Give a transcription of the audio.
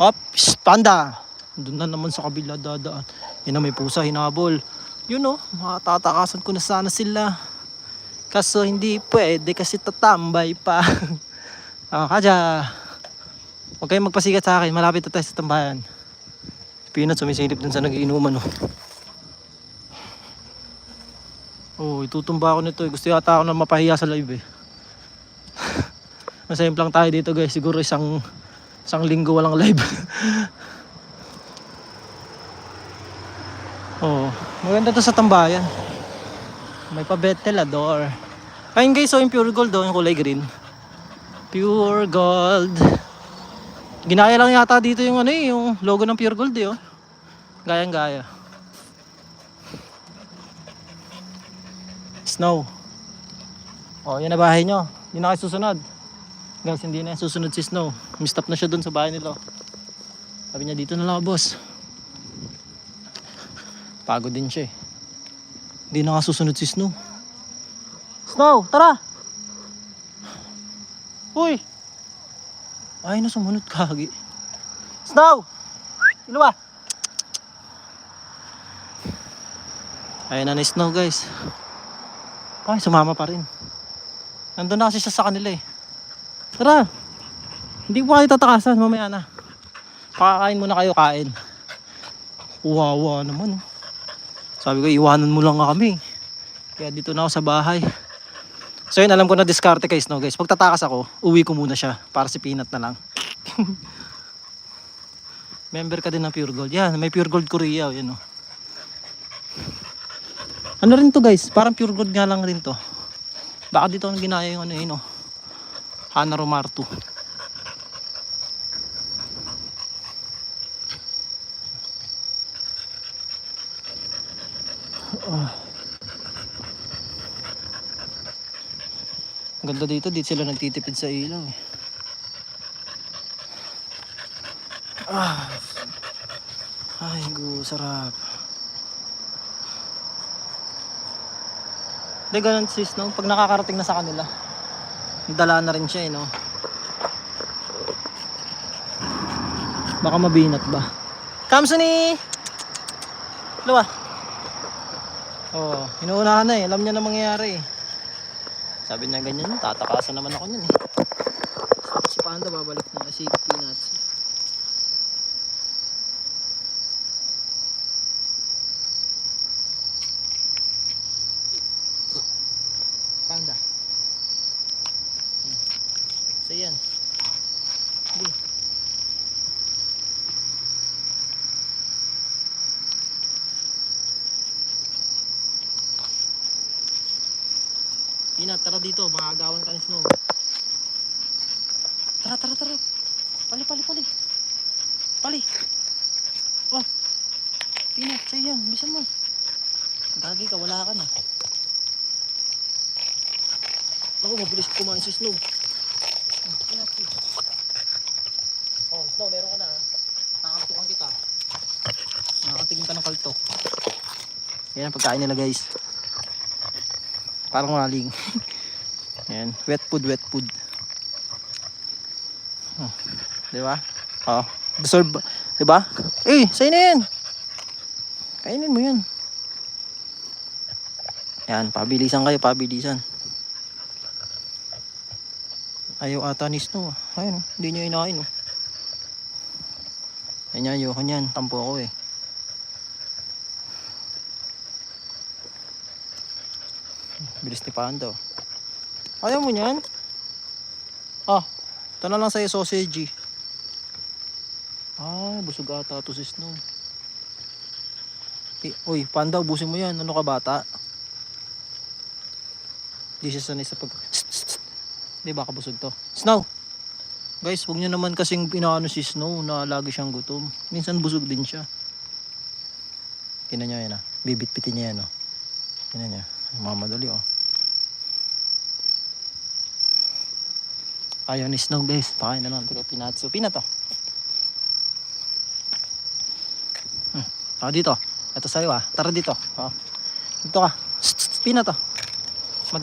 Hop, shh, panda. Doon na naman sa kabila dadaan. Yan na may pusa hinabol. Yun oh, matatakasan ko na sana sila. Kaso hindi pwede kasi tatambay pa. ah, kaja. Huwag kayong magpasigat sa akin. Malapit na tayo sa tambayan. Pinat sumisilip dun sa nagiinuman oh. Oh, itutumba ako nito. eh. Gusto yata ako na mapahiya sa live eh. Masayang lang tayo dito guys. Siguro isang isang linggo walang live. oh, maganda to sa tambayan. May pa ventilador. Ayun guys, so yung pure gold oh, yung kulay green. Pure gold. Ginaya lang yata dito yung ano eh, yung logo ng pure gold eh oh. Gayang gaya. Snow. Oh, yan na bahay nyo. Yun na kayo susunod. Guys, hindi na susunod si Snow. Mistap na siya dun sa bahay nila. Sabi niya, dito na lang boss. Pagod din siya eh. Hindi na susunod si Snow. Snow, tara! Uy! Ay, na sumunod kagi. Snow! Ilo ba? Ayun na ni Snow guys. Ay, sumama pa rin. Nandun na kasi siya sa kanila eh. Tara! Hindi po kayo tatakasan, mamaya na. Pakakain muna kayo, kain. Wawa naman. oh. Sabi ko, iwanan mo lang nga kami. Kaya dito na ako sa bahay. So yun, alam ko na diskarte guys, no guys. Pag tatakas ako, uwi ko muna siya. Para si Peanut na lang. Member ka din ng Pure Gold. Yan, may Pure Gold Korea. Yan, oh. Ano rin to guys? Parang Pure Gold nga lang rin to. Baka dito ang ginaya yung ano yun, oh. Hana Romarto. Ang ganda dito, dito sila nagtitipid sa ilaw eh. Ah. Ay, gu, sarap. Hindi ganun sis, no? Pag nakakarating na sa kanila, dala na rin siya eh, no? Baka mabinat ba? Kamsuni! Luwa! Oh, inuunahan na eh. Alam niya na mangyayari eh. Sabi niya ganyan, tatakasan naman ako niyan eh. Si Panda babalik na si Peanuts. Panda. Hmm. So yan. Hindi. Pina, tara dito, makagawan ka ni Snow. Tara, tara, tara. Pali, pali, pali. Pali. Oh. Pina, sa'yo yan. Bisan mo. Gagi ka, wala ka na. Ako, mabilis kumain si Snow. Oh. Oh, Snow, meron ka na ha. Nakakatukan kita. Nakakatingin ka ng kaltok. Yan ang pagkain nila guys. Parang maling. Ayan, wet food, wet food. Oh, di ba? Oh, deserve, di ba? Eh, sa'yo yan. Kainin mo yan. Yan, pabilisan kayo, pabilisan. Ayaw ata ni Snow. ah. Ayun, hindi niya inain. Oh. Ayun niya, ayoko niyan. Tampo ako eh. Bilis ni Pando. Ayaw mo niyan? Ah, ito na lang sa'yo sausage. Ah, busog ata to si Snow. Eh, uy, Panda, ubusin mo yan. Ano ka bata? Di siya sanay sa pag... Di ba kabusog to? Snow! Guys, huwag niyo naman kasing pinaano si Snow na lagi siyang gutom. Minsan busog din siya. Tingnan niyo yan ah. Bibit-bitin niya yan oh. Tingnan niya. Mamadali oh. Ayaw ni Snow guys. Pakain na lang. Kay Pinatso. Pinat oh. Hmm. Ah, dito. Ito sa'yo ah. Tara dito. Oh. Dito ka. Psst, psst, Pinat oh. mag